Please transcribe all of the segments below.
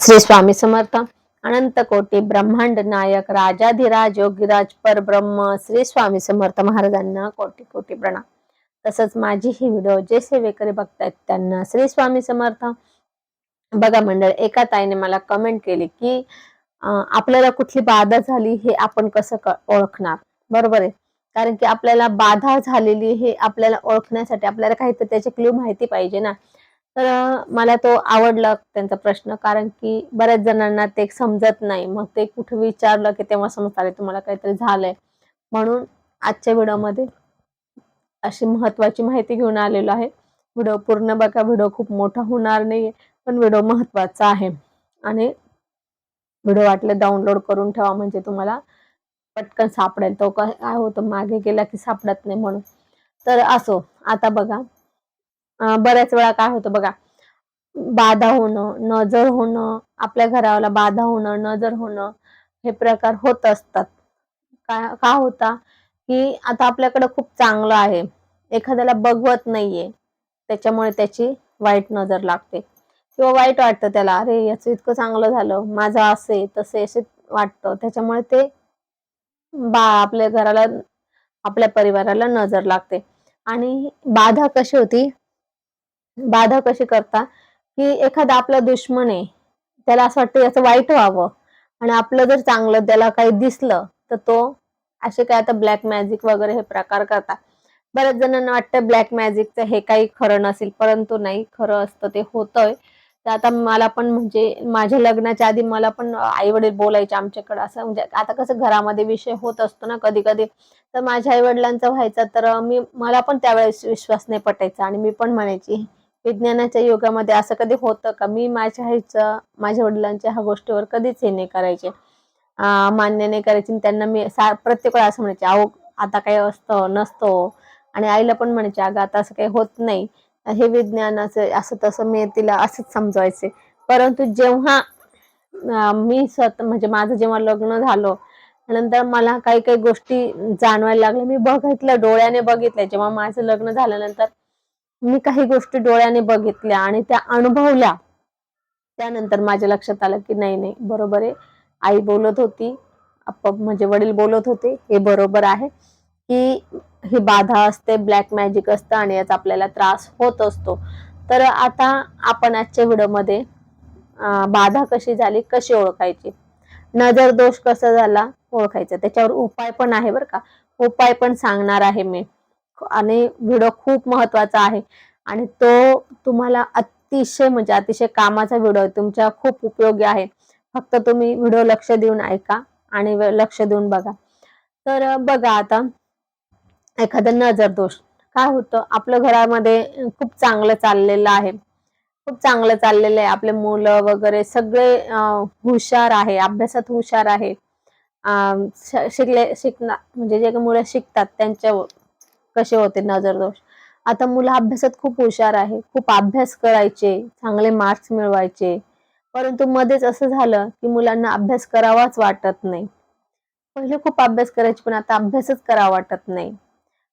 श्री स्वामी समर्थ अनंत कोटी ब्रह्मांड नायक राजाधिराज योगीराज परब्रह्म श्री स्वामी समर्थ महाराजांना कोटी कोटी प्रणाम. तसंच माझी ही व्हिडिओ जे सेवेकरी बघतायत त्यांना श्री स्वामी समर्थ. बघा मंडळ एका ताईने मला कमेंट केली की आपल्याला कुठली बाधा झाली हे आपण कसं ओळखणार? बरोबर आहे. कारण की आपल्याला बाधा झालेली हे आपल्याला ओळखण्यासाठी आपल्याला काहीतरी त्याची क्ल्यू माहिती पाहिजे ना. तर मला तो आवडला त्यांचा प्रश्न. कारण की बऱ्याच जणांना ते समजत नाही. मग ते कुठे विचारलं की तेव्हा समजता अरे तुम्हाला काहीतरी झालंय. म्हणून आजच्या व्हिडिओमध्ये अशी महत्वाची माहिती घेऊन आलेलो आहे. व्हिडिओ पूर्ण बघा. व्हिडिओ खूप मोठा होणार नाही पण व्हिडिओ महत्त्वाचा आहे. आणि व्हिडिओ वाटले डाउनलोड करून ठेवा म्हणजे तुम्हाला पटकन सापडेल. तो काय काय होतं मागे गेला की सापडत नाही म्हणून. तर असो आता बघा. बऱ्याच वेळा काय होतं बघा बाधा होणं नजर होणं आपल्या घराला बाधा होणं नजर होणं हे प्रकार होत असतात. का का होता? की आता आपल्याकडे खूप चांगलं आहे. एखाद्याला बघवत नाहीये. त्याच्यामुळे त्याची वाईट नजर लागते. किंवा वाईट वाटतं त्याला अरे याचं इतकं चांगलं झालं. माझं असे तसे असे वाटतं. त्याच्यामुळे ते बा आपल्या घराला आपल्या परिवाराला नजर लागते. आणि बाधा कशी होती? बाधा कशी करता की एखादा आपला दुश्मन आहे त्याला असं वाटतं याचं वाईट व्हावं. आणि आपलं जर चांगलं त्याला काही दिसलं तर तो असे काय आता ब्लॅक मॅजिक वगैरे हे प्रकार करतात. बऱ्याच जणांना वाटतं ब्लॅक मॅजिकचं हे काही खरं नसेल परंतु नाही खरं असतं ते होतंय. तर आता मला पण म्हणजे माझ्या लग्नाच्या आधी मला पण आई वडील बोलायचे आमच्याकडे असं म्हणजे आता कसं घरामध्ये विषय होत असतो ना कधी कधी तर माझ्या आई वडिलांचा व्हायचा तर मी मला पण त्यावेळेस विश्वास नाही पटायचा. आणि मी पण म्हणायची विज्ञानाच्या युगामध्ये असं कधी होतं का? मी माझ्या आईचं माझ्या वडिलांच्या ह्या गोष्टीवर कधीच हे नाही करायचे. मान्य नाही करायचे आणि त्यांना मी सा प्रत्येक वेळा असं म्हणायचे अहो आता काही असतं नसतो. आणि आईला पण म्हणायचे अगं आता असं काही होत नाही. हे विज्ञानाचं असं तसं मी तिला असंच समजवायचे. परंतु जेव्हा मी स्वतः म्हणजे माझं जेव्हा लग्न झालं नंतर मला काही काही गोष्टी जाणवायला लागल्या. मी बघितलं डोळ्याने बघितलं जेव्हा माझं लग्न झाल्यानंतर मी काही गोष्टी डोळ्याने बघितल्या आणि त्या अनुभवल्या. त्यानंतर माझ्या लक्षात आलं की नाही नाही बरोबर आहे. आई बोलत होती अप्पा म्हणजे वडील बोलत होते हे बरोबर आहे की ही बाधा असते ब्लॅक मॅजिक असतं आणि याचा आपल्याला त्रास होत असतो. तर आता आपण आजच्या व्हिडिओमध्ये बाधा कशी झाली कशी ओळखायची? नजर दोष कसा झाला ओळखायचा. त्याच्यावर उपाय पण आहे बरं का. उपाय पण सांगणार आहे मी. आणि व्हिडिओ खूप महत्त्वाचा आहे. आणि तो तुम्हाला अतिशय म्हणजे अतिशय कामाचा व्हिडिओ आहे. तुमच्या खूप उपयोगी आहे. फक्त तुम्ही व्हिडिओ लक्ष देऊन ऐका आणि लक्ष देऊन बघा. तर बघा आता एखादा नजर दोष काय होतं? आपलं घरामध्ये खूप चांगलं चाललेलं आहे. खूप चांगलं चाललेलं आहे. आपले मुलं वगैरे सगळे हुशार आहे. अभ्यासात हुशार आहे. शिकले शिकणार म्हणजे जे मुलं शिकतात त्यांच्या कसे होते नजर दोष. आता मुलं अभ्यासात खूप हुशार आहे. खूप अभ्यास करायचे चांगले मार्क्स मिळवायचे. परंतु मध्येच असं झालं की मुलांना अभ्यास करावाच वाटत नाही. पहिले खूप अभ्यास करायचे पण आता अभ्यासच करावा वाटत नाही.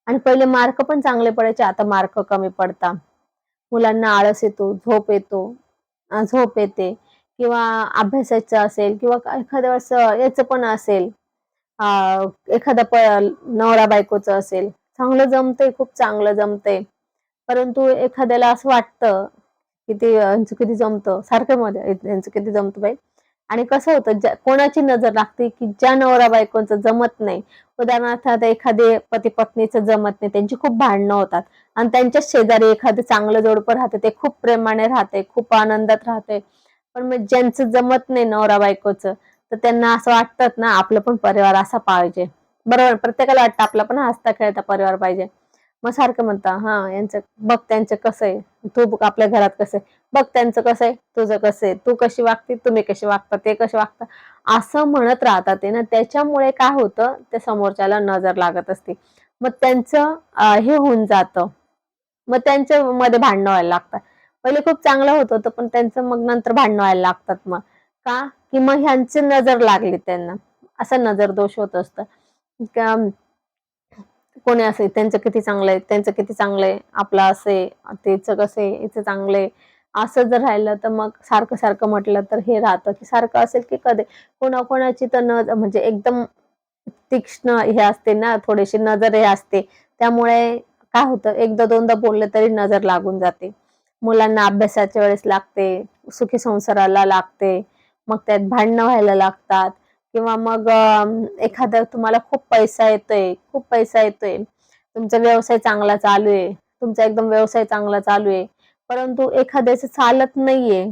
आणि पहिले मार्क पण चांगले पडायचे आता मार्क कमी पडतात. मुलांना आळस येतो झोप येतो झोप येते. किंवा अभ्यासाचं असेल किंवा एखाद्या वेळेस याचं पण असेल. एखादा प नवरा बायकोचं असेल. चांगलं जमतंय खूप चांगलं जमतंय. परंतु एखाद्याला असं वाटतं की ते यांचं किती जमतं सारखं मध्ये यांचं किती जमतं बाई. आणि कसं होतं ज्या- कोणाची नजर लागते की ज्या नवरा बायकोचं जमत नाही. उदाहरणार्थ आता एखादे पती पत्नीचं जमत नाही त्यांची खूप भांडणं होतात. आणि त्यांच्याच शेजारी एखादं चांगलं जोडपं राहते ते खूप प्रेमाने राहते खूप आनंदात राहते. पण मग ज्यांचं जमत नाही नवरा बायकोचं तर त्यांना असं वाटतात ना आपलं पण परिवार असा पाहिजे. बरोबर प्रत्येकाला वाटतं आपला पण हसता खेळता परिवार पाहिजे. मग सारखं म्हणता हा यांचं बघ त्यांचं कसं आहे. तू आपल्या घरात कसं आहे. बघ त्यांचं कसं आहे तुझं कसं आहे. तू कशी वागते तुम्ही कशी वागता ते कसे वागता. असं म्हणत राहतात ते ना त्याच्यामुळे काय होतं ते समोरच्याला नजर लागत असते. मग त्यांचं हे होऊन जातं. मग त्यांच्या मध्ये भांडणं व्हायला लागतात. पहिले खूप चांगलं होत होतं पण त्यांचं मग नंतर भांडणं व्हायला लागतात मग. का? की मग ह्यांची नजर लागली त्यांना. असा नजर दोष होत असतं. कोणी असे त्यांचं किती चांगलं आहे त्यांचं किती चांगलं आहे आपलं असे त्याचं कसं आहे याचं चांगलं आहे असं जर राहिलं तर मग सारखं सारखं म्हटलं तर हे राहतं की सारखं असेल की कधी. कोणाकोणाची तर न म्हणजे एकदम तीक्ष्ण हे असते ना थोडीशी नजर हे असते. त्यामुळे काय होतं एकदा दोनदा बोलले तरी नजर लागून जाते. मुलांना अभ्यासाच्या वेळेस लागते सुखी संसाराला लागते मग त्यात भांडणं व्हायला लागतात. किंवा मग अं, एखादा तुम्हाला खूप पैसा येतोय खूप पैसा येतोय. तुमचा व्यवसाय चांगला चालू आहे. तुमचा एकदम व्यवसाय चांगला चालू आहे. परंतु एखाद्याचं चालत नाहीये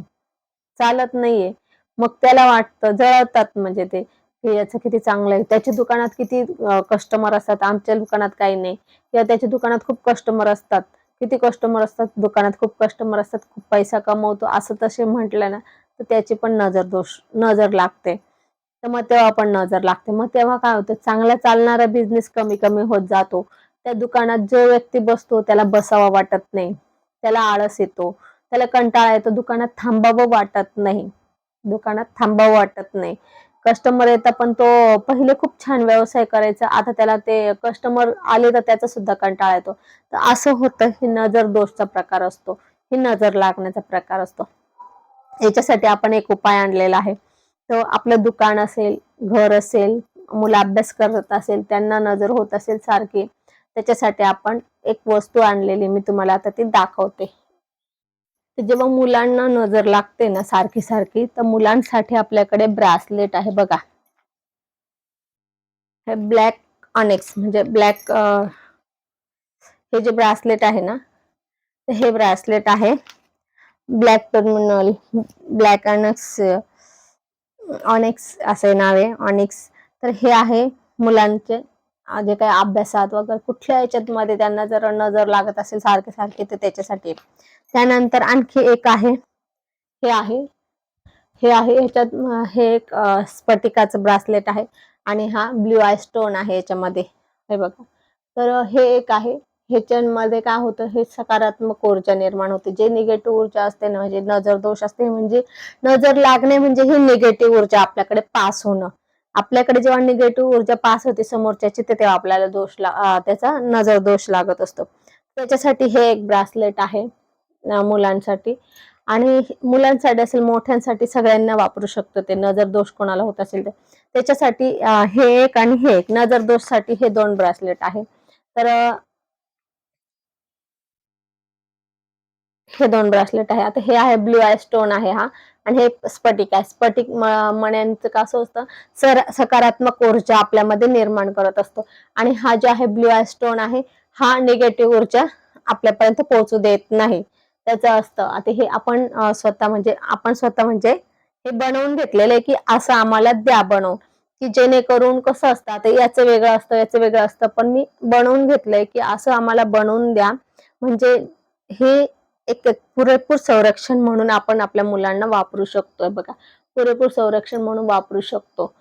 चालत नाहीये. मग त्याला वाटतं जळतात म्हणजे ते की याचं किती चांगलं आहे. त्याच्या दुकानात किती कस्टमर असतात? आमच्या दुकानात काही नाही. किंवा त्याच्या दुकानात खूप कस्टमर असतात. किती कस्टमर असतात? दुकानात खूप कस्टमर असतात. खूप पैसा कमवतो. असं तसे म्हटलं ना तर त्याची पण नजर दोष नजर लागते. तर मग तेव्हा पण नजर लागते. मग तेव्हा काय होतं चांगला चालणारा बिझनेस कमी कमी होत जातो. त्या दुकानात जो व्यक्ती बसतो त्याला बसावा वाटत नाही. त्याला आळस येतो. त्याला कंटाळा येतो. दुकानात थांबावं वाटत नाही. दुकानात थांबावं वाटत नाही. कस्टमर येतात पण तो पहिले खूप छान व्यवसाय करायचा. आता त्याला ते कस्टमर आले तर त्याचा सुद्धा कंटाळा येतो. तर असं होतं. ही नजर दोषचा प्रकार असतो. ही नजर लागण्याचा प्रकार असतो. याच्यासाठी आपण एक उपाय आणलेला आहे. तो आपलं दुकान असेल घर असेल मुलं अभ्यास करत असेल त्यांना नजर होत असेल सारखी त्याच्यासाठी आपण एक वस्तू आणलेली मी तुम्हाला आता ती दाखवते. तर जेव्हा मुलांना नजर लागते ना सारखी सारखी तर मुलांसाठी आपल्याकडे ब्रासलेट आहे बघा. हे ब्लॅक अनेक्स म्हणजे ब्लॅक हे जे ब्रासलेट आहे ना हे ब्रासलेट आहे. Black terminal black annex onyx असे नाव आहे ऑनिक्स तर हे आहे मुलांचे जे काही अभ्यासात वगैरे कुठल्या याच्यात मध्ये त्यांना जर नजर लागत असेल सारखे सारखे तर त्याच्यासाठी. त्यानंतर आणखी एक आहे हे आहे. हे आहे ह्याच्यात हे एक स्फटिकाचं ब्रासलेट आहे आणि हा ब्ल्यू आय स्टोन आहे याच्यामध्ये. हे बघा. तर हे एक आहे. ह्याच्यामध्ये काय होतं हे सकारात्मक ऊर्जा निर्माण होते. जे निगेटिव्ह ऊर्जा असते ना म्हणजे नजर दोष असते म्हणजे नजर लागणे म्हणजे ही निगेटिव्ह ऊर्जा आपल्याकडे पास होणं. आपल्याकडे जेव्हा निगेटिव्ह ऊर्जा पास होते समोरच्याची तर तेव्हा आपल्याला दोष त्याचा नजर दोष लागत असतो. त्याच्यासाठी हे एक ब्रासलेट आहे मुलांसाठी. आणि मुलांसाठी असेल मोठ्यांसाठी सगळ्यांना वापरू शकतो ते. नजर दोष कोणाला होत असेल तर. त्याच्यासाठी हे एक आणि हे एक. नजर दोषसाठी हे दोन ब्रासलेट आहे. तर हे दोन ब्रासलेट आहे. आता हे आहे ब्ल्यू आय स्टोन आहे हा. आणि हे स्फटिक आहे. स्फटिक म- मण्यांचं कसं असतं सर सकारात्मक ऊर्जा आपल्यामध्ये निर्माण करत असतो. आणि हा जो आहे ब्ल्यू आय स्टोन आहे हा निगेटिव्ह ऊर्जा आपल्यापर्यंत पोहोचू देत नाही. त्याचं असतं. आता हे आपण स्वतः म्हणजे आपण स्वतः म्हणजे हे बनवून घेतलेलं आहे की असं आम्हाला द्या बनवून. की जेणेकरून कसं असतं? आता याचं वेगळं असतं याचं वेगळं असतं. पण मी बनवून घेतलंय की असं आम्हाला बनवून द्या. म्हणजे हे एक पुरेपूर संरक्षण म्हणून आपण आपल्या मुलांना वापरू शकतो बघा. पुरेपूर संरक्षण म्हणून वापरू शकतो.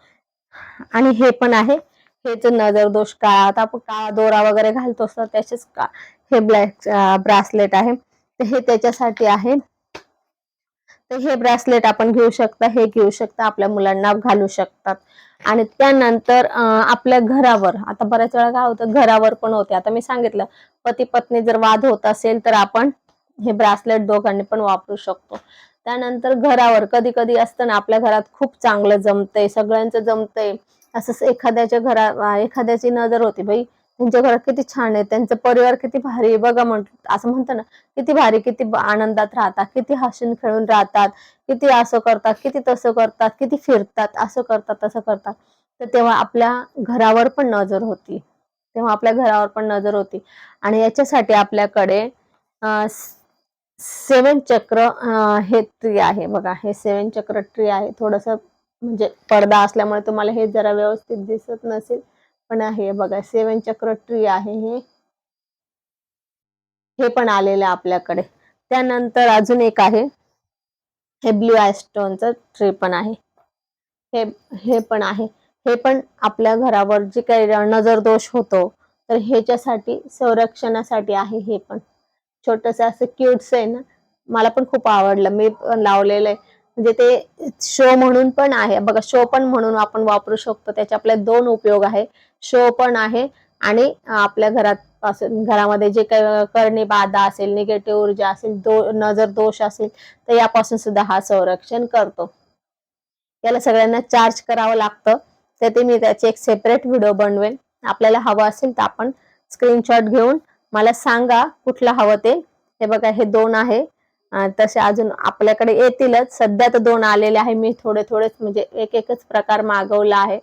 आणि हे पण आहे. हे जे नजर दोष काळा आता आपण काळा दोरा वगैरे घालतो असतो त्याचेच का हे ब्लॅक ब्रासलेट आहे. तर हे त्याच्यासाठी आहे. तर हे ब्रासलेट आपण घेऊ शकता हे घेऊ शकता आपल्या मुलांना घालू शकतात. आणि त्यानंतर आपल्या घरावर आता बऱ्याच वेळा काय होतं घरावर पण होते. आता मी सांगितलं पती पत्नी जर वाद होत असेल तर आपण हे ब्रासलेट दोघांनी पण वापरू शकतो. त्यानंतर घरावर कधी कधी असतं ना आपल्या घरात खूप चांगलं जमतंय सगळ्यांचं जमतंय. असं एखाद्याच्या घरा एखाद्याची नजर होती भाई त्यांच्या घरात किती छान आहे त्यांचा परिवार किती भारी आहे बघा म्हण असं म्हणतं ना किती भारी किती आनंदात राहतात किती हसून खेळून राहतात किती असं करतात किती तसं करतात किती फिरतात असं करतात तसं करतात. तर तेव्हा आपल्या घरावर पण नजर होती. तेव्हा आपल्या घरावर पण नजर होती. आणि याच्यासाठी आपल्याकडे सेवन चक्र हे ट्री आहे बघा. हे सेवन चक्र ट्री आहे. थोडस म्हणजे पडदा असल्यामुळे तुम्हाला हे जरा व्यवस्थित दिसत नसेल पण आहे बघा. सेवन चक्र ट्री आहे हे. हे पण आलेलं आहे आपल्याकडे. त्यानंतर अजून एक आहे. हे ब्ल्यू आयस्टोन च ट्री पण आहे. हे हे पण आहे. हे पण आपल्या घरावर जे काही नजर दोष होतो तर ह्याच्यासाठी संरक्षणासाठी आहे हे पण. छोटस असं क्यूट्स आहे ना मला पण खूप आवडलं. मी पण लावलेलं आहे. म्हणजे ते शो म्हणून पण आहे. बघा शो पण म्हणून आपण वापरू शकतो. त्याचे आपले दोन उपयोग आहे. शो पण आहे आणि आपल्या घरात असेल घरामध्ये जे काही करणी बाधा असेल निगेटिव्ह ऊर्जा असेल दो नजर दोष असेल तर यापासून सुद्धा हा संरक्षण करतो. याला सगळ्यांना चार्ज करावं लागतं. तर ते मी त्याचे एक सेपरेट व्हिडिओ बनवेन. आपल्याला हवं असेल तर आपण स्क्रीनशॉट घेऊन मला सांगा कुठलं हवं ते. हे बघा हे दोन आहे. तसे अजून आपल्याकडे येतीलच. सध्या तर दोन आलेले आहे. मी थोडे थोडेच म्हणजे एक एकच प्रकार मागवला आहे.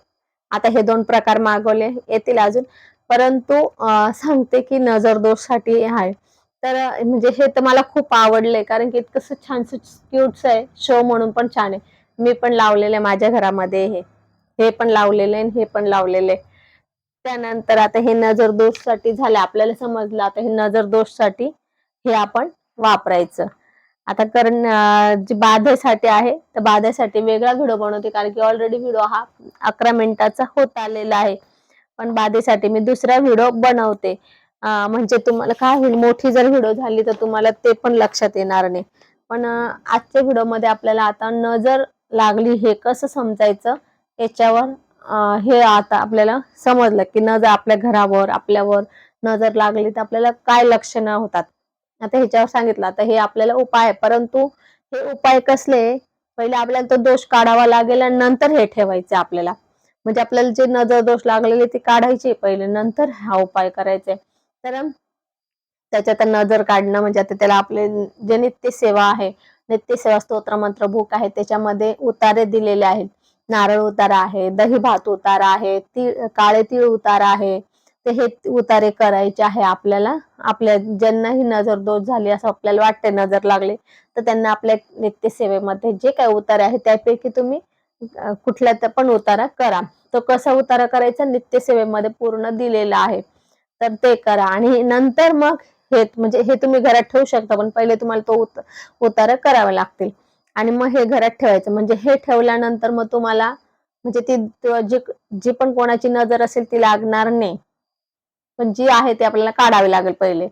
आता हे दोन प्रकार मागवले. येतील अजून. परंतु सांगते की नजर दोषसाठी आहे. तर म्हणजे हे तर मला खूप आवडले. कारण की इतकंसं छानसं क्युट्स आहे. शो म्हणून पण छान आहे. मी पण लावलेले माझ्या घरामध्ये हे. हे पण लावलेले आणि हे पण लावलेले. त्यानंतर आता हे नजर दोषसाठी झालं आपल्याला समजलं आता हे नजर दोषसाठी हे आपण वापरायचं. आता कारण जी जे बाधेसाठी आहे तर बाधेसाठी वेगळा व्हिडिओ बनवते कारण की ऑलरेडी व्हिडिओ हा अकरा मिनिटाचा होत आलेला आहे. पण बाधेसाठी मी दुसरा व्हिडिओ बनवते. म्हणजे तुम्हाला काय होईल मोठी जर व्हिडिओ झाली तर तुम्हाला ते पण लक्षात येणार नाही. पण आजच्या व्हिडिओमध्ये आपल्याला आता नजर लागली हे कसं समजायचं याच्यावर हे आता आपल्याला समजलं की नजर आपल्या घरावर आपल्यावर नजर लागली तर आपल्याला काय लक्षणं होतात. आता ह्याच्यावर सांगितलं आता हे आपल्याला उपाय आहे. परंतु हे उपाय कसले? पहिले आपल्याला तो दोष काढावा लागेल आणि नंतर हे ठेवायचे आपल्याला. म्हणजे आपल्याला जे नजर दोष लागलेले ते काढायचे पहिले. नंतर हा उपाय करायचे तर त्याच्यात नजर काढणं म्हणजे आता त्याला आपले जे नित्य सेवा आहे नित्य सेवा स्तोत्र मंत्र भूक आहे त्याच्यामध्ये उतारे दिलेले आहेत. नारळ उतारा आहे दही भात उतारा आहे ती काळे तीळ उतारा आहे. ते हे उतारे करायचे आहे आपल्याला. आपल्या ज्यांनाही नजर दोष झाली असं आपल्याला वाटते नजर लागली तर त्यांना आपल्या नित्य सेवेमध्ये जे काही उतारे आहे त्यापैकी तुम्ही अं, कुठला पण उतारा करा. तो कसा उतारा करायचा? नित्य सेवेमध्ये पूर्ण दिलेला आहे. तर ते करा. आणि नंतर मग हे म्हणजे हे तुम्ही घरात ठेवू शकता पण पहिले तुम्हाला तो उत उतारा करावे लागतील. आणि मग हे घरात ठेवायचं. म्हणजे हे ठेवल्यानंतर मग तुम्हाला म्हणजे ती जी जी पण कोणाची नजर असेल ती लागणार नाही. पण जी आहे ती आपल्याला काढावी लागेल पहिले.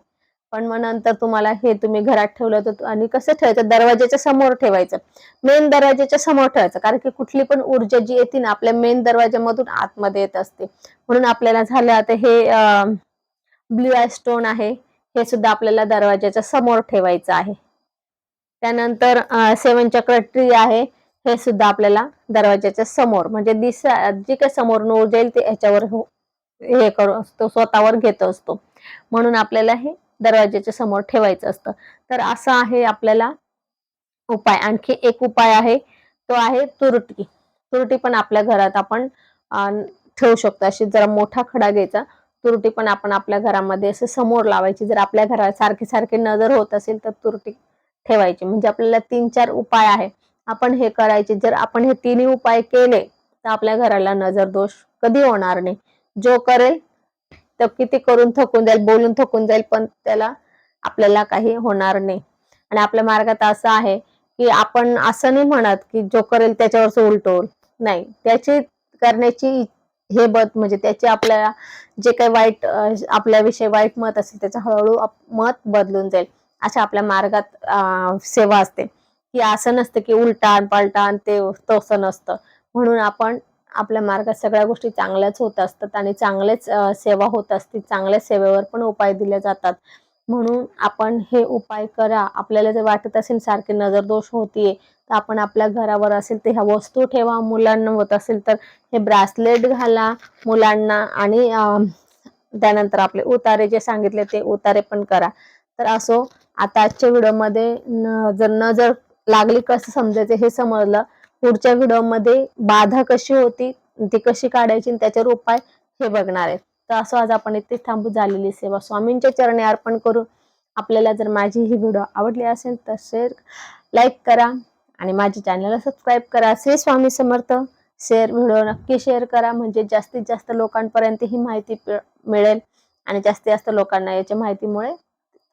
पण मग नंतर तुम्हाला हे तुम्ही घरात ठेवलं तर आणि कसं ठेवायचं? दरवाजाच्या समोर ठेवायचं. मेन दरवाजाच्या समोर ठेवायचं. कारण की कुठली पण ऊर्जा जी येते ना आपल्या मेन दरवाजामधून आतमध्ये येत असते. म्हणून आपल्याला झालं आता हे ब्ल्यू आय स्टोन आहे. हे सुद्धा आपल्याला दरवाजाच्या समोर ठेवायचं आहे. त्यानंतर सेवन चक्र ट्री आहे हे सुद्धा आपल्याला दरवाजाच्या समोर म्हणजे दिसा जी काही समोर ऊर्जा जाईल ते ह्याच्यावर हो- हे करू असतो स्वतःवर घेत असतो. म्हणून आपल्याला हे दरवाजाच्या समोर ठेवायचं असतं. तर असं आहे आपल्याला उपाय. आणखी एक उपाय आहे तो आहे तुरटी. तुरटी पण आपल्या घरात आपण ठेवू शकतो. अशी जरा मोठा खडा घ्यायचा. तुरटी पण आपण आपल्या घरामध्ये असं समोर लावायची. जर आपल्या घरात सारखी सारखी नजर होत असेल तर तुरटी ठेवायची. म्हणजे आपल्याला तीन चार उपाय आहे आपण हे करायचे. जर आपण हे तिन्ही उपाय केले तर आपल्या घराला नजर दोष कधी होणार नाही. जो करेल तर किती करून थकून जाईल बोलून थकून जाईल पण त्याला आपल्याला काही होणार नाही. आणि आपल्या मार्गात असं आहे की आपण असं नाही म्हणत की जो करेल त्याच्यावरच उलटोल नाही. त्याची करण्याची हे बद म्हणजे त्याचे आपल्याला जे काही वाईट आपल्याविषयी वाईट मत असेल त्याचं हळूहळू मत बदलून जाईल. अशा आपल्या मार्गात सेवा असते. की असं नसतं की उलटान पलटान ते तसं नसतं. म्हणून आपण आपल्या मार्गात सगळ्या गोष्टी चांगल्याच होत असतात आणि चांगलेच सेवा होत असते. चांगल्या सेवेवर पण उपाय दिले जातात. म्हणून आपण हे उपाय करा. आपल्याला जर वाटत असेल सारखे नजर दोष होतीये तर आपण आपल्या घरावर असेल तर ह्या वस्तू ठेवा. मुलांना होत असेल तर हे ब्रासलेट घाला मुलांना आणि त्यानंतर आपले उतारे जे सांगितले ते उतारे पण करा. तर असो आता आजच्या व्हिडिओमध्ये न जर नजर लागली कसं समजायचं हे समजलं पुढच्या व्हिडिओमध्ये बाधा कशी होती ती कशी काढायची आणि त्याच्यावर उपाय हे बघणार आहे. तर असं आज आपण इथे थांबू झालेली सेवा. स्वामींच्या चरणी अर्पण करू आपल्याला जर माझी ही व्हिडिओ आवडली असेल तर शेअर लाईक करा आणि माझ्या चॅनलला सबस्क्राईब करा. श्री स्वामी समर्थ. शेअर व्हिडिओ नक्की शेअर करा. म्हणजे जास्तीत जास्त लोकांपर्यंत ही माहिती मिळेल आणि जास्तीत जास्त लोकांना याच्या माहितीमुळे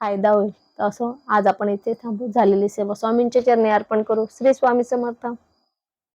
फायदा होईल. तर असं आज आपण इथे थांबू. झालेली सेवा स्वामींच्या चरणी अर्पण करू. श्री स्वामी समर्थ.